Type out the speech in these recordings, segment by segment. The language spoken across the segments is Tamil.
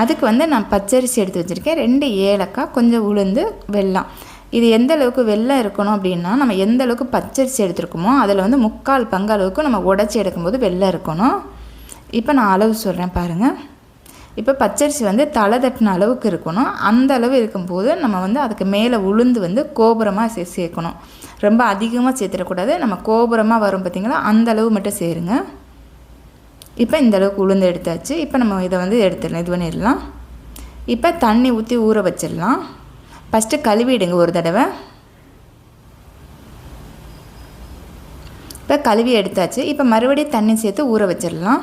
அதுக்கு வந்து நான் பச்சரிசி எடுத்து வச்சுருக்கேன். ரெண்டு ஏலக்காய் கொஞ்சம் உளுந்து வெல்லம். இது எந்த அளவுக்கு வெள்ளம் இருக்கணும் அப்படின்னா நம்ம எந்த அளவுக்கு பச்சரிசி எடுத்துருக்கோமோ அதில் வந்து முக்கால் பங்கு அளவுக்கு நம்ம உடச்சி எடுக்கும்போது வெள்ளம் இருக்கணும். இப்போ நான் அளவு சொல்கிறேன் பாருங்கள் இப்போ பச்சரிசி வந்து தலை தட்டின அளவுக்கு இருக்கணும். அந்த அளவு இருக்கும்போது நம்ம வந்து அதுக்கு மேலே உளுந்து வந்து கோபுரமாக சே சேர்க்கணும். ரொம்ப அதிகமாக சேர்த்துடக்கூடாது. நம்ம கோபுரமாக வரும் பார்த்திங்களா அந்த அளவு மட்டும் சேருங்க. இப்போ இந்த அளவுக்கு உளுந்து எடுத்தாச்சு. இப்போ நம்ம இதை வந்து எடுத்துடலாம். இது பண்ணிடலாம். இப்போ தண்ணி ஊற்றி ஊற வச்சிடலாம். ஃபஸ்ட்டு கழுவிடுங்க ஒரு தடவை. இப்போ கழுவி எடுத்தாச்சு. இப்போ மறுபடியும் தண்ணி சேர்த்து ஊற வச்சிடலாம்.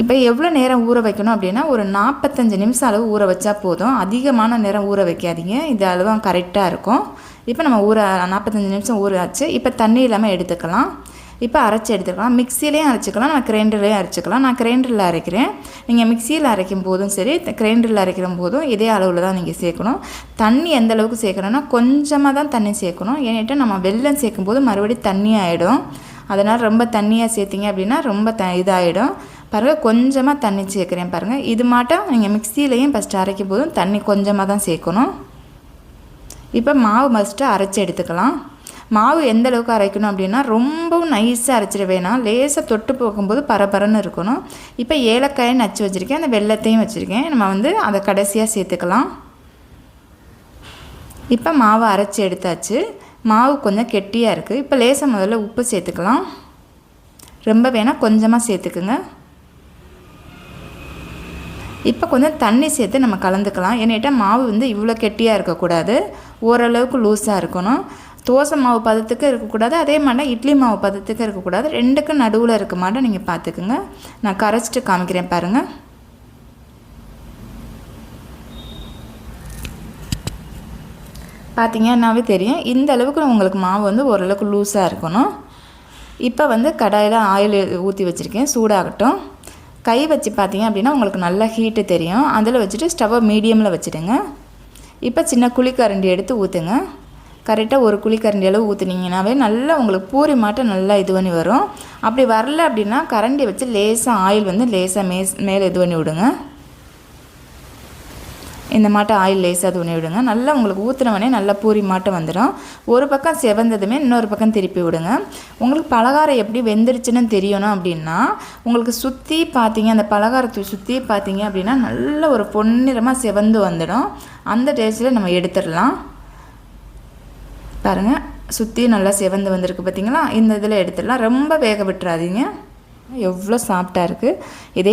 இப்போ எவ்வளோ நேரம் ஊற வைக்கணும் அப்படின்னா ஒரு நாற்பத்தஞ்சு நிமிஷம் அளவு ஊற வச்சா போதும். அதிகமான நேரம் ஊற வைக்காதீங்க. இது அளவும் கரெக்டாக இருக்கும். இப்போ நம்ம ஊற நாற்பத்தஞ்சு நிமிஷம் ஊற ஆச்சு இப்போ தண்ணி இல்லாமல் எடுத்துக்கலாம். இப்போ அரைச்சி எடுத்துக்கலாம் மிக்சிலையும் அரைச்சிக்கலாம். நான் கிரைண்டர்லேயும் அரைச்சிக்கலாம். நான் கிரைண்டரில் அரைக்கிறேன். நீங்கள் மிக்சியில் அரைக்கும் போதும் சரி கிரைண்டரில் அரைக்கிற போதும் இதே அளவில் தான் நீங்கள் சேர்க்கணும். தண்ணி எந்த அளவுக்கு சேர்க்கணும்னா கொஞ்சமாக தான் தண்ணி சேர்க்கணும். ஏன்னிட்டு நம்ம வெள்ளம் சேர்க்கும் போது மறுபடியும் தண்ணி ஆகிடும் அதனால் ரொம்ப தண்ணியாக சேர்த்திங்க அப்படின்னா ரொம்ப த இதாகிடும் பாருங்கள் கொஞ்சமாக தண்ணி சேர்க்குறேன் பாருங்கள் இது மாட்டம் நீங்கள் மிக்சிலையும் ஃபஸ்ட்டு அரைக்கும் போதும் தண்ணி கொஞ்சமாக தான் சேர்க்கணும். இப்போ மாவு ஃபஸ்ட்டு அரைச்சி எடுத்துக்கலாம். மாவு எந்த அளவுக்கு அரைக்கணும் அப்படின்னா ரொம்பவும் நைஸாக அரைச்சிட வேணாம். லேசாக தொட்டு போகும்போது பரபரன்னு இருக்கணும். இப்போ ஏலக்காயை நச்சு வச்சுருக்கேன். அந்த வெள்ளத்தையும் வச்சுருக்கேன். நம்ம வந்து அதை கடைசியாக சேர்த்துக்கலாம். இப்போ மாவு அரைச்சி எடுத்தாச்சு. மாவு கொஞ்சம் கெட்டியாக இருக்குது இப்போ லேசாக முதல்ல உப்பு சேர்த்துக்கலாம். ரொம்ப வேணால் கொஞ்சமாக சேர்த்துக்குங்க. இப்போ கொஞ்சம் தண்ணி சேர்த்து நம்ம கலந்துக்கலாம். ஏன்னிட்டா மாவு வந்து இவ்வளோ கெட்டியாக இருக்கக்கூடாது. ஓரளவுக்கு லூஸாக இருக்கணும். தோசை மாவு பதத்துக்கு இருக்கக்கூடாது அதே மாதிரி இட்லி மாவு பதத்துக்கு இருக்கக்கூடாது. ரெண்டுக்கும் நடுவில் இருக்க மாட்டேன் நீங்கள் பார்த்துக்குங்க. நான் கரைச்சிட்டு காமிக்கிறேன் பாருங்கள் பார்த்தீங்கன்னாவே தெரியும். இந்த அளவுக்கு உங்களுக்கு மாவு வந்து ஓரளவுக்கு லூஸாக இருக்கணும். இப்போ வந்து கடாயில் ஆயில் ஊற்றி வச்சுருக்கேன் சூடாகட்டும். கை வச்சு பார்த்தீங்க அப்படின்னா உங்களுக்கு நல்லா ஹீட்டு தெரியும். அதில் வச்சுட்டு ஸ்டவ்வை மீடியமில் வச்சுடுங்க. இப்போ சின்ன குழிக்கரண்டி எடுத்து ஊற்றுங்க கரெக்டாக ஒரு குழிக்கரண்டி அளவு ஊற்றுனீங்கனாவே நல்லா உங்களுக்கு பூரி மாட்டம் நல்லா இது பண்ணி வரும். அப்படி வரல அப்படின்னா கரண்டி வச்சு லேசாக ஆயில் வந்து லேசாக மே மேலே இது பண்ணி விடுங்க. இந்த மாட்டை ஆயில் லேசாக இது பண்ணி விடுங்க. நல்லா உங்களுக்கு ஊற்றுனவனே நல்லா பூரி மாட்டம் வந்துடும். ஒரு பக்கம் செவந்ததுமே இன்னொரு பக்கம் திருப்பி விடுங்க. உங்களுக்கு பலகாரம் எப்படி வெந்துருச்சுன்னு தெரியணும் அப்படின்னா உங்களுக்கு சுற்றி பார்த்தீங்க அந்த பலகாரத்தை சுற்றி பார்த்தீங்க அப்படின்னா நல்ல ஒரு பொன்னிறமாக செவந்து வந்துடும். அந்த டேஸ்ட்டில் நம்ம எடுத்துடலாம். பாருங்கள் சுற்றி நல்லா செவந்து வந்திருக்கு பார்த்தீங்களா இந்த இதில் எடுத்துடலாம். ரொம்ப வேக விட்டுறாதீங்க. எவ்வளோ சாஃப்டாக இருக்குது இதே